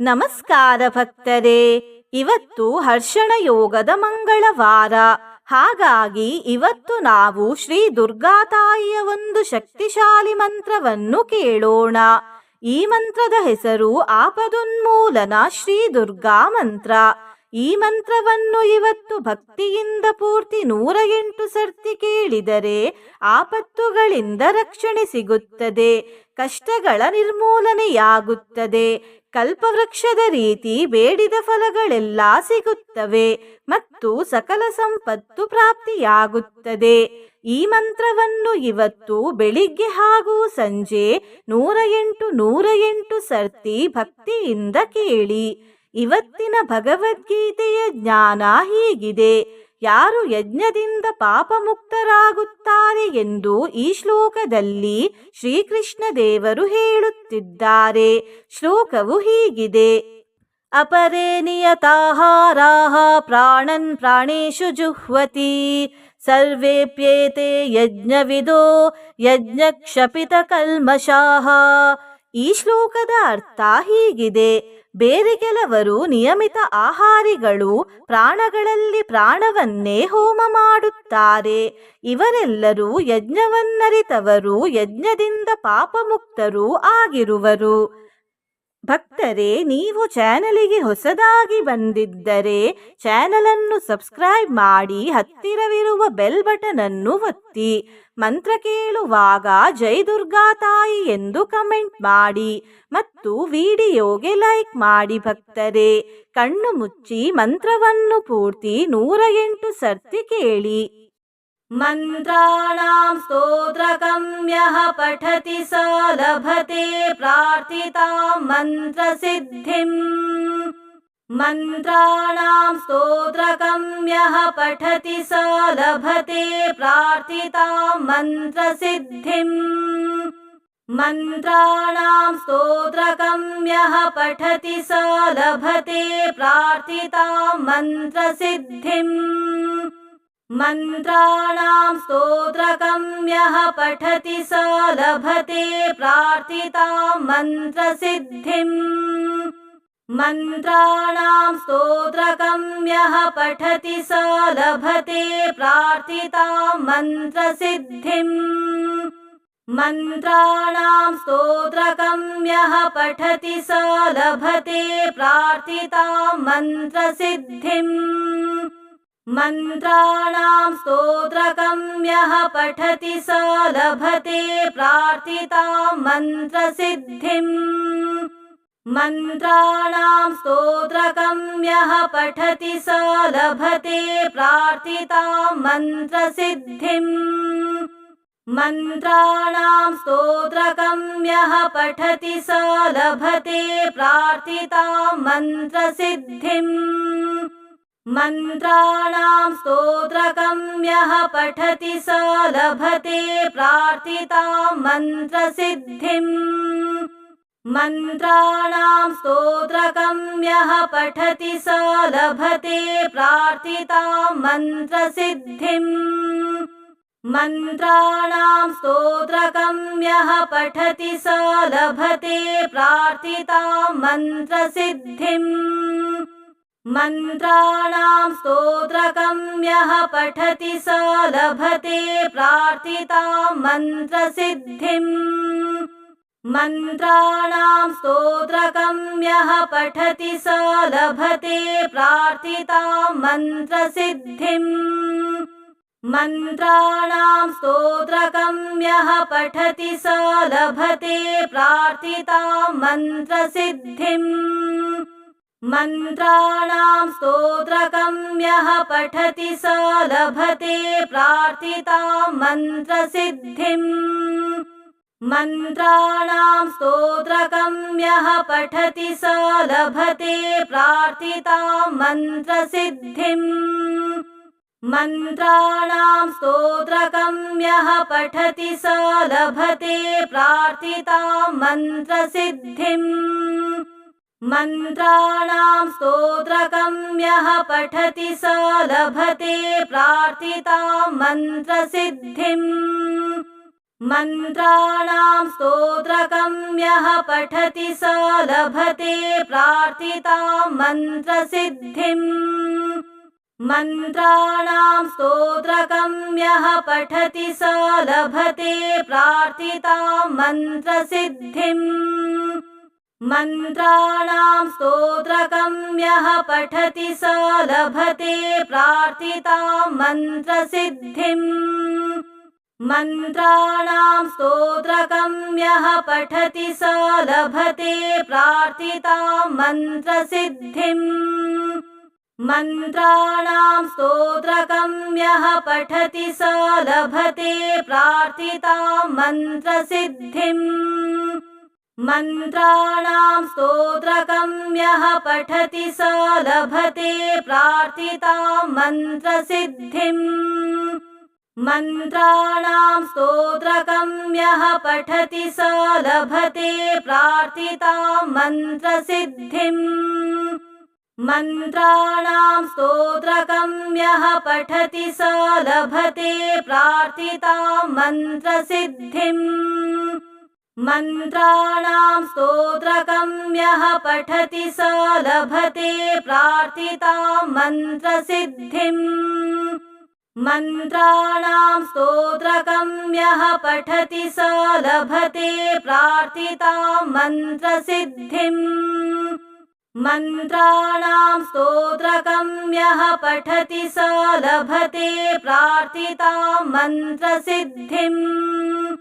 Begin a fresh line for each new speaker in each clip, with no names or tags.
ನಮಸ್ಕಾರ ಭಕ್ತರೇ, ಇವತ್ತು ಹರ್ಷಣ ಯೋಗದ ಮಂಗಳವಾರ. ಹಾಗಾಗಿ ಇವತ್ತು ನಾವು ಶ್ರೀ ದುರ್ಗಾತಾಯಿಯ ಒಂದು ಶಕ್ತಿಶಾಲಿ ಮಂತ್ರವನ್ನು ಕೇಳೋಣ. ಈ ಮಂತ್ರದ ಹೆಸರು ಆಪದುನ್ಮೂಲನ ಶ್ರೀ ದುರ್ಗಾ ಮಂತ್ರ. ಈ ಮಂತ್ರವನ್ನು ಇವತ್ತು ಭಕ್ತಿಯಿಂದ ಪೂರ್ತಿ ನೂರ ಎಂಟು ಸರ್ತಿ ಕೇಳಿದರೆ ಆಪತ್ತುಗಳಿಂದ ರಕ್ಷಣೆ ಸಿಗುತ್ತದೆ, ಕಷ್ಟಗಳ ನಿರ್ಮೂಲನೆಯಾಗುತ್ತದೆ, ಕಲ್ಪವೃಕ್ಷದ ರೀತಿ ಬೇಡಿದ ಫಲಗಳೆಲ್ಲ ಸಿಗುತ್ತವೆ ಮತ್ತು ಸಕಲ ಸಂಪತ್ತು ಪ್ರಾಪ್ತಿಯಾಗುತ್ತದೆ. ಈ ಮಂತ್ರವನ್ನು ಇವತ್ತು ಬೆಳಿಗ್ಗೆ ಹಾಗೂ ಸಂಜೆ ನೂರ ಎಂಟು ನೂರ ಎಂಟು ಸರ್ತಿ ಭಕ್ತಿಯಿಂದ ಕೇಳಿ. ಇವತ್ತಿನ ಭಗವದ್ಗೀತೆಯ ಜ್ಞಾನ ಹೀಗಿದೆ. ಯಾರು ಯಜ್ಞದಿಂದ ಪಾಪ ಮುಕ್ತರಾಗುತ್ತಾರೆ ಎಂದು ಈ ಶ್ಲೋಕದಲ್ಲಿ ಶ್ರೀಕೃಷ್ಣ ದೇವರು ಹೇಳುತ್ತಿದ್ದಾರೆ. ಶ್ಲೋಕವು ಹೀಗಿದೆ. ಅಪರೇ ನಿಯತಾಹಾರಾಹ ಪ್ರಾಣನ್ ಪ್ರಾಣೇಶು ಜುಹ್ವತಿ. ಸರ್ವೇಪ್ಯೇತೆ ಯಜ್ಞವಿದೋ ಯಜ್ಞಕ್ಷಪಿತ ಕಲ್ಮಷಾಹ ಈ ಶ್ಲೋಕದ ಅರ್ಥ ಹೀಗಿದೆ. ಬೇರೆ ಕೆಲವರು ನಿಯಮಿತ ಆಹಾರಿಗಳು ಪ್ರಾಣಗಳಲ್ಲಿ ಪ್ರಾಣವನ್ನೇ ಹೋಮ ಮಾಡುತ್ತಾರೆ. ಇವರೆಲ್ಲರೂ ಯಜ್ಞವನ್ನರಿತವರು ಯಜ್ಞದಿಂದ ಪಾಪಮುಕ್ತರೂ ಆಗಿರುವರು. ಭಕ್ತರೇ, ನೀವು ಚಾನಲಿಗೆ ಹೊಸದಾಗಿ ಬಂದಿದ್ದರೆ ಚಾನಲನ್ನು ಸಬ್ಸ್ಕ್ರೈಬ್ ಮಾಡಿ ಹತ್ತಿರವಿರುವ ಬೆಲ್ ಬಟನ್ ಅನ್ನು ಒತ್ತಿ. ಮಂತ್ರ ಕೇಳುವಾಗ ಜೈ ದುರ್ಗಾ ತಾಯಿ ಎಂದು ಕಮೆಂಟ್ ಮಾಡಿ ಮತ್ತು ವಿಡಿಯೋಗೆ ಲೈಕ್ ಮಾಡಿ ಭಕ್ತರೇ. ಕಣ್ಣು ಮುಚ್ಚಿ ಮಂತ್ರವನ್ನು ಪೂರ್ತಿ ನೂರ ಎಂಟು ಸರ್ತಿ ಕೇಳಿ. मन्त्राणां स्तोत्रकं यः पठति स लभते प्रार्थितां मन्त्रसिद्धिम्। मन्त्राणां स्तोत्रकं यः पठति स लभते प्रार्थितां मन्त्रसिद्धिम्। मन्त्राणां स्तोत्रकं यः पठति स लभते प्रार्थितां मन्त्रसिद्धिम् मन्त्राणां स्तोत्रकं यः पठति स लभते प्रार्थितां मन्त्रसिद्धिम्। मन्त्राणां स्तोत्रकं यः पठति स लभते प्रार्थितां मन्त्रसिद्धिम्। मन्त्राणां स्तोत्रकं यः पठति स लभते प्रार्थितां मन्त्रसिद्धिम् मन्त्राणां स्तोत्रकं यः पठति स लभते प्रार्थितां मन्त्रसिद्धिम्। मन्त्राणां स्तोत्रकं यः पठति स लभते प्रार्थितां मन्त्रसिद्धिम्। मन्त्राणां स्तोत्रकं यः पठति स लभते प्रार्थितां मन्त्रसिद्धिम् मन्त्राणां स्तोत्रकं यः पठति स लभते प्रार्थितां मन्त्रसिद्धिम्। मन्त्राणां स्तोत्रकं यः पठति स लभते प्रार्थितां मन्त्रसिद्धिम्। मन्त्राणां स्तोत्रकं यः पठति स लभते प्रार्थितां मन्त्रसिद्धिम् मन्त्राणां स्तोत्रकं यः पठति स लभते प्रार्थितां मन्त्रसिद्धिम्। मन्त्राणां स्तोत्रकं यः पठति स लभते प्रार्थितां मन्त्रसिद्धिम्। मन्त्राणां स्तोत्रकं यः पठति स लभते प्रार्थितां मन्त्रसिद्धिम् मन्त्राणां स्तोत्रकं यः पठति स लभते प्रार्थितां मन्त्रसिद्धिम्। मन्त्राणां स्तोत्रकं यः पठति स लभते प्रार्थितां मन्त्रसिद्धिम्। मन्त्राणां स्तोत्रकं यः पठति स लभते प्रार्थितां मन्त्रसिद्धिम् मन्त्राणां स्तोत्रकं यः पठति स लभते प्रार्थितां मन्त्रसिद्धिम् मन्त्राणां स्तोत्रकं यः पठति स लभते प्रार्थितां मन्त्रसिद्धिम् मन्त्राणां स्तोत्रकं यः पठति स लभते प्रार्थितां मन्त्रसिद्धिम् मन्त्राणां स्तोत्रकं यः पठति स लभते प्रार्थितां मन्त्रसिद्धिम् मन्त्राणां स्तोत्रकं यः पठति स लभते प्रार्थितां मन्त्रसिद्धिम् मन्त्राणां स्तोत्रकं यः पठति स लभते प्रार्थितां मन्त्रसिद्धिम् मन्त्राणां स्तोत्रकं यः पठति स लभते प्रार्थितां मन्त्रसिद्धिम्। मन्त्राणां स्तोत्रकं यः पठति स लभते प्रार्थितां मन्त्रसिद्धिम्। मन्त्राणां स्तोत्रकं यः पठति स लभते प्रार्थितां मन्त्रसिद्धिम् मन्त्राणां स्तोत्रकं यः पठति स लभते प्रार्थितां मन्त्रसिद्धिम्। मन्त्राणां स्तोत्रकं यः पठति स लभते प्रार्थितां मन्त्रसिद्धिम्। मन्त्राणां स्तोत्रकं यः पठति स लभते प्रार्थितां मन्त्रसिद्धिम्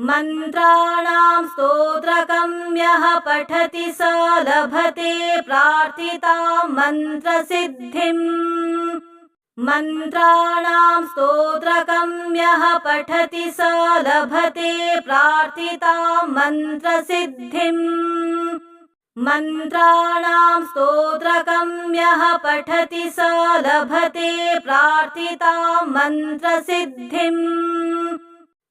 मन्त्राणां स्तोत्रकं यः पठति स लभते प्रार्थितां मन्त्रसिद्धिम्। मन्त्राणां स्तोत्रकं यः पठति स लभते प्रार्थितां मन्त्रसिद्धिम्। मन्त्राणां स्तोत्रकं यः पठति स लभते प्रार्थितां मन्त्रसिद्धिम्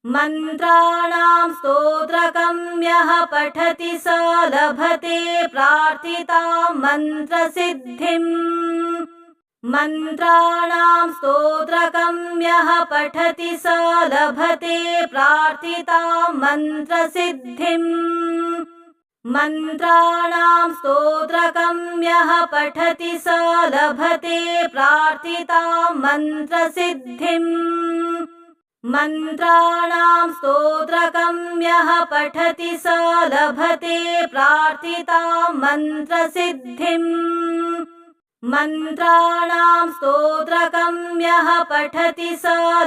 मन्त्राणां स्तोत्रकं यः पठति स लभते प्रार्थितां मन्त्रसिद्धिम्। मन्त्राणां स्तोत्रकं यः पठति स लभते प्रार्थितां मन्त्रसिद्धिम्। मन्त्राणां स्तोत्रकं यः पठति स लभते प्रार्थितां मन्त्रसिद्धिम् मन्त्राणां स्तोत्रकं यः पठति स लभते प्रार्थितां मन्त्रसिद्धिम्। मन्त्राणां स्तोत्रकं यः पठति स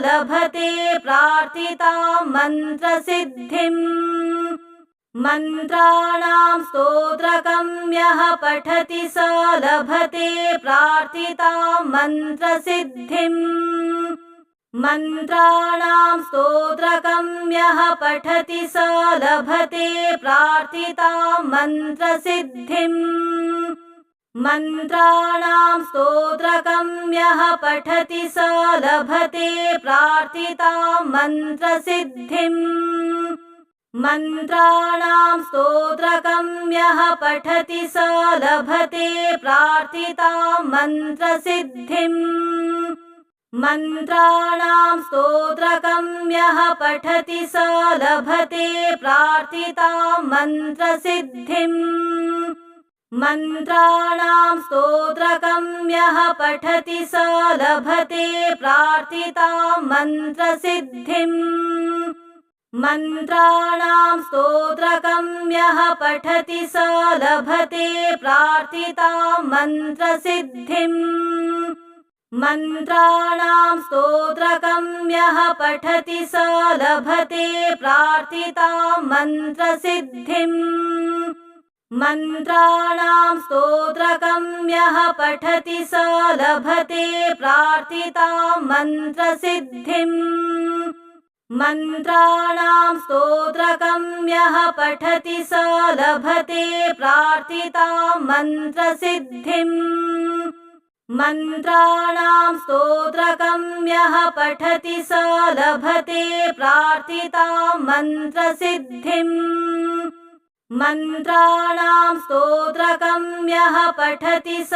लभते प्रार्थितां मन्त्रसिद्धिम्। मन्त्राणां स्तोत्रकं यः पठति स लभते प्रार्थितां मन्त्रसिद्धिम्। मन्त्राणां स्तोत्रकं यः पठति स लभते प्रार्थितां मन्त्रसिद्धिम् मन्त्राणां स्तोत्रकं यः पठति स लभते प्रार्थितां मन्त्रसिद्धिम् मन्त्राणां स्तोत्रकं यः पठति स लभते प्रार्थितां मन्त्रसिद्धिम् मन्त्राणां स्तोत्रकं यः पठति स लभते प्रार्थितां मन्त्रसिद्धिम् मन्त्राणां स्तोत्रकं यः पठति स लभते प्रार्थितां मन्त्रसिद्धिम् मन्त्राणां स्तोत्रकं यः पठति स लभते प्रार्थितां मन्त्रसिद्धिम् मन्त्राणां स्तोत्रकं यः पठति स लभते प्रार्थितां मन्त्रसिद्धिम्। मन्त्राणां स्तोत्रकं यः पठति स लभते प्रार्थितां मन्त्रसिद्धिम्। मन्त्राणां स्तोत्रकं यः पठति स लभते प्रार्थितां मन्त्रसिद्धिम् मन्त्राणां स्तोत्रकं यः पठति स लभते प्रार्थितां मन्त्रसिद्धिम्। मन्त्राणां स्तोत्रकं यः पठति स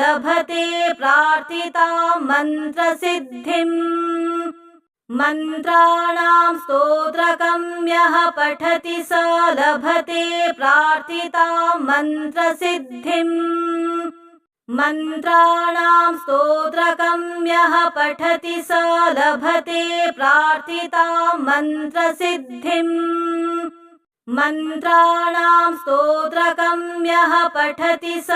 लभते प्रार्थितां मन्त्रसिद्धिम्। मन्त्राणां स्तोत्रकं यः पठति स लभते प्रार्थितां मन्त्रसिद्धिम् मन्त्राणां स्तोत्रकं यः पठति स लभते प्रार्थितां मन्त्रसिद्धिम्। मन्त्राणां स्तोत्रकं यः पठति स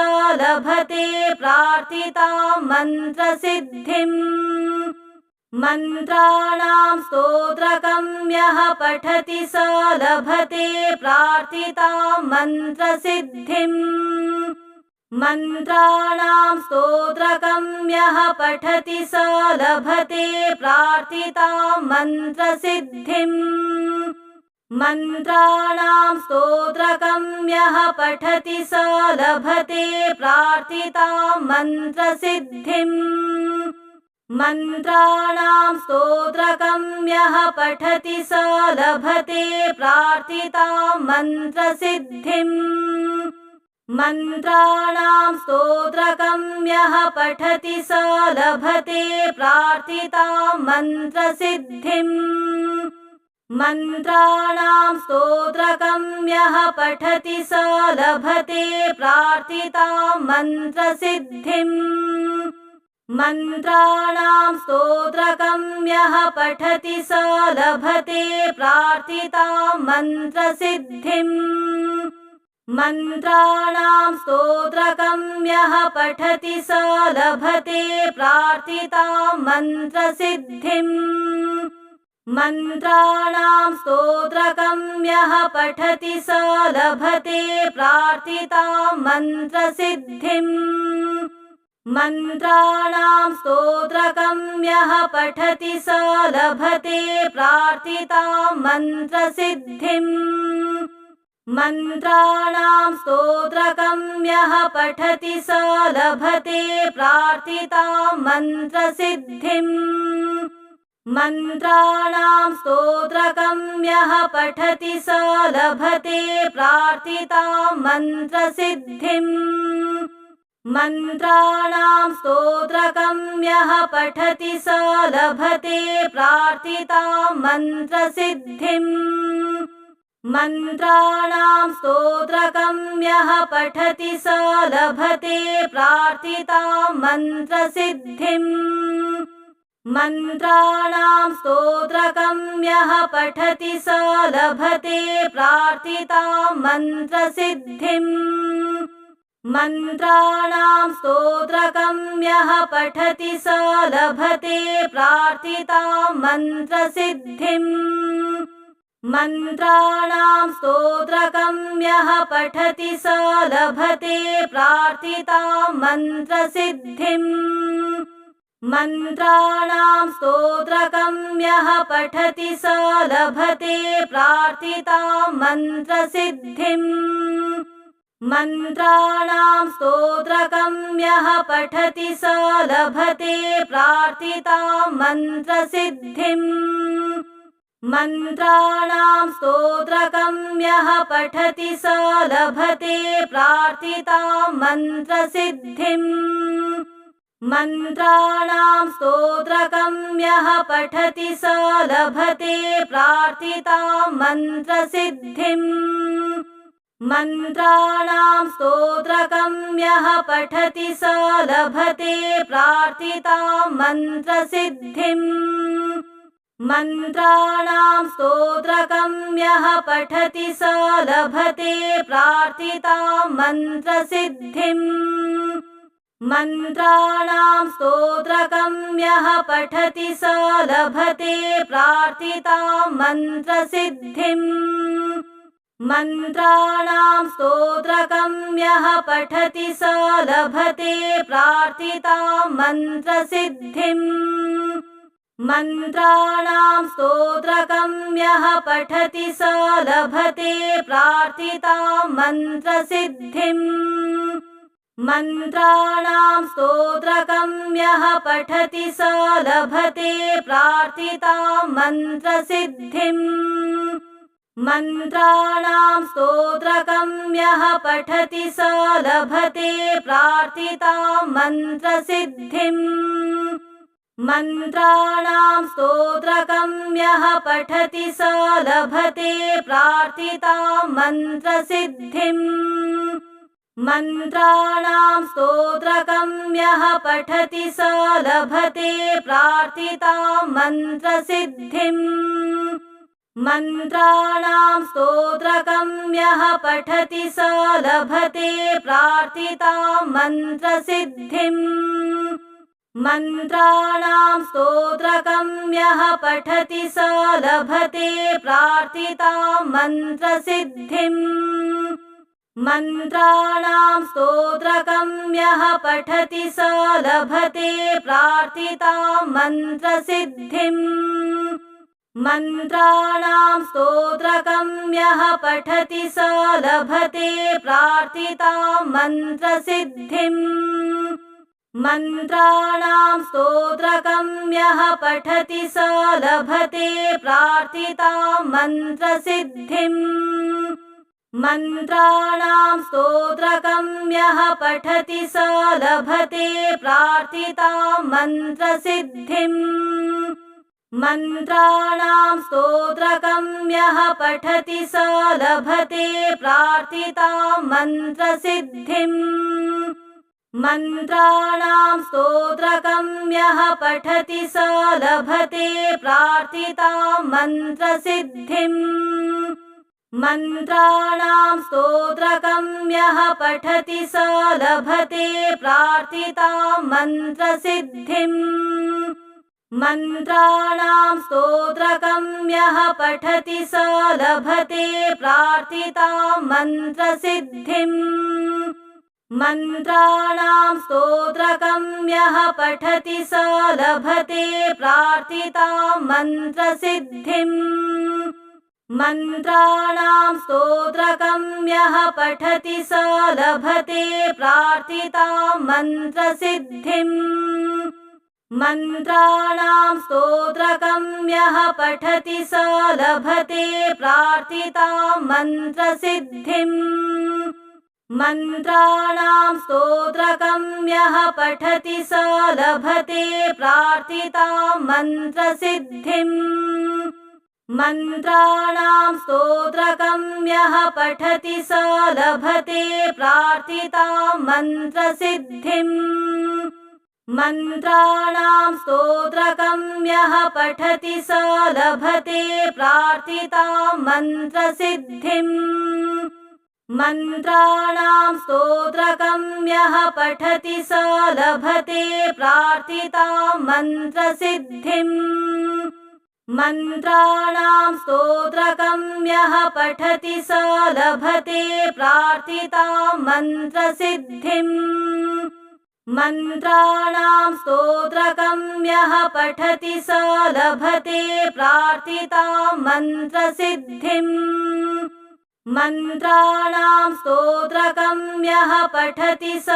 लभते प्रार्थितां मन्त्रसिद्धिम्। मन्त्राणां स्तोत्रकं यः पठति स लभते प्रार्थितां मन्त्रसिद्धिम् मन्त्राणां स्तोत्रकं यः पठति स लभते प्रार्थितां मन्त्रसिद्धिम्। मन्त्राणां स्तोत्रकं यः पठति स लभते प्रार्थितां मन्त्रसिद्धिम्। मन्त्राणां स्तोत्रकं यः पठति स लभते प्रार्थितां मन्त्रसिद्धिम् मन्त्राणां स्तोत्रकं यः पठति स लभते प्रार्थितां मन्त्रसिद्धिम् मन्त्राणां स्तोत्रकं यः पठति स लभते प्रार्थितां मन्त्रसिद्धिम् मन्त्राणां स्तोत्रकं यः पठति स लभते प्रार्थितां मन्त्रसिद्धिम् मन्त्राणां स्तोत्रकं यः पठति स लभते प्रार्थितां मन्त्रसिद्धिम्। मन्त्राणां स्तोत्रकं यः पठति स लभते प्रार्थितां मन्त्रसिद्धिम्। मन्त्राणां स्तोत्रकं यः पठति स लभते प्रार्थितां मन्त्रसिद्धिम् मन्त्राणां स्तोत्रकं यः पठति स लभते प्रार्थितां मन्त्रसिद्धिम् मन्त्राणां स्तोत्रकं यः पठति स लभते प्रार्थितां मन्त्रसिद्धिम् मन्त्राणां स्तोत्रकं यः पठति स लभते प्रार्थितां मन्त्रसिद्धिम् मन्त्राणां स्तोत्रकं यः पठति स लभते प्रार्थितां मन्त्रसिद्धिम्। मन्त्राणां स्तोत्रकं यः पठति स लभते प्रार्थितां मन्त्रसिद्धिम्। मन्त्राणां स्तोत्रकं यः पठति स लभते प्रार्थितां मन्त्रसिद्धिम् मन्त्राणां स्तोत्रकं यः पठति स लभते प्रार्थितां मन्त्रसिद्धिम्। मन्त्राणां स्तोत्रकं यः पठति स लभते प्रार्थितां मन्त्रसिद्धिम्। मन्त्राणां स्तोत्रकं यः पठति स लभते प्रार्थितां मन्त्रसिद्धिम् मन्त्राणां स्तोत्रकं यः पठति स लभते प्रार्थितां मन्त्रसिद्धिम्। मन्त्राणां स्तोत्रकं यः पठति स लभते प्रार्थितां मन्त्रसिद्धिम्। मन्त्राणां स्तोत्रकं यः पठति स लभते प्रार्थितां मन्त्रसिद्धिम् मन्त्राणां स्तोत्रकं यः पठति स लभते प्रार्थितां मन्त्रसिद्धिम् मन्त्राणां स्तोत्रकं यः पठति स लभते प्रार्थितां मन्त्रसिद्धिम् मन्त्राणां स्तोत्रकं यः पठति स लभते प्रार्थितां मन्त्रसिद्धिम् मन्त्राणां स्तोत्रकं यः पठति स लभते प्रार्थितां मन्त्रसिद्धिम् मन्त्राणां स्तोत्रकं यः पठति स लभते प्रार्थितां मन्त्रसिद्धिम् मन्त्राणां स्तोत्रकं यः पठति स लभते प्रार्थितां मन्त्रसिद्धिम् मन्त्राणां स्तोत्रकं यः पठति स लभते प्रार्थितां मन्त्रसिद्धिम्। मन्त्राणां स्तोत्रकं यः पठति स लभते प्रार्थितां मन्त्रसिद्धिम्। मन्त्राणां स्तोत्रकं यः पठति स लभते प्रार्थितां मन्त्रसिद्धिम् मन्त्राणां स्तोत्रकं यः पठति स लभते प्रार्थितां मन्त्रसिद्धिम्। मन्त्राणां स्तोत्रकं यः पठति स लभते प्रार्थितां मन्त्रसिद्धिम्। मन्त्राणां स्तोत्रकं यः पठति स लभते प्रार्थितां मन्त्रसिद्धिम् मन्त्राणां स्तोत्रकं यः पठति स लभते प्रार्थितां मन्त्रसिद्धिम्। मन्त्राणां स्तोत्रकं यः पठति स लभते प्रार्थितां मन्त्रसिद्धिम्। मन्त्राणां स्तोत्रकं यः पठति स लभते प्रार्थितां मन्त्रसिद्धिम् मन्त्राणां स्तोत्रकं यः पठति स लभते प्रार्थितां मन्त्रसिद्धिम्। मन्त्राणां स्तोत्रकं यः पठति स लभते प्रार्थितां मन्त्रसिद्धिम्। मन्त्राणां स्तोत्रकं यः पठति स लभते प्रार्थितां मन्त्रसिद्धिम् मन्त्राणां स्तोत्रकं यः पठति स लभते प्रार्थितां मन्त्रसिद्धिम्। मन्त्राणां स्तोत्रकं यः पठति स लभते प्रार्थितां मन्त्रसिद्धिम्। मन्त्राणां स्तोत्रकं यः पठति स लभते प्रार्थितां मन्त्रसिद्धिम्। मन्त्राणां स्तोत्रकं यः पठति स लभते प्रार्थितां मन्त्रसिद्धिम् मन्त्राणां स्तोत्रकं यः पठति स लभते प्रार्थितां मन्त्रसिद्धिम् मन्त्राणां स्तोत्रकं यः पठति स लभते प्रार्थितां मन्त्रसिद्धिम् मन्त्राणां स्तोत्रकं यः पठति स लभते प्रार्थितां मन्त्रसिद्धिम्। मन्त्राणां स्तोत्रकं यः पठति स लभते प्रार्थितां मन्त्रसिद्धिम्। मन्त्राणां स्तोत्रकं यः पठति स लभते प्रार्थितां मन्त्रसिद्धिम् मन्त्राणां स्तोत्रकं यः पठति स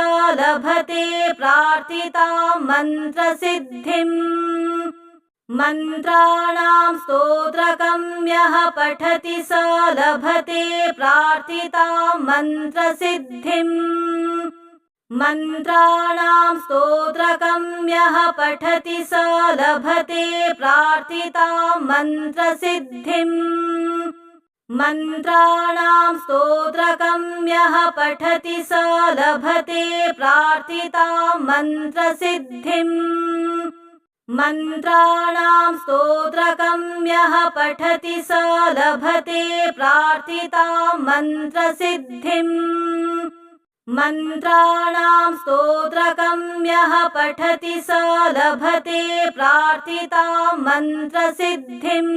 लभते प्रार्थितां मन्त्रसिद्धिम्। मन्त्राणां स्तोत्रकं यः पठति स लभते प्रार्थितां मन्त्रसिद्धिम्। मन्त्राणां स्तोत्रकं यः पठति स लभते प्रार्थितां मन्त्रसिद्धिम् मन्त्राणां स्तोत्रकं यः पठति स लभते प्रार्थितां मन्त्रसिद्धिम्। मन्त्राणां स्तोत्रकं यः पठति स लभते प्रार्थितां मन्त्रसिद्धिम्। मन्त्राणां स्तोत्रकं यः पठति स लभते प्रार्थितां मन्त्रसिद्धिम्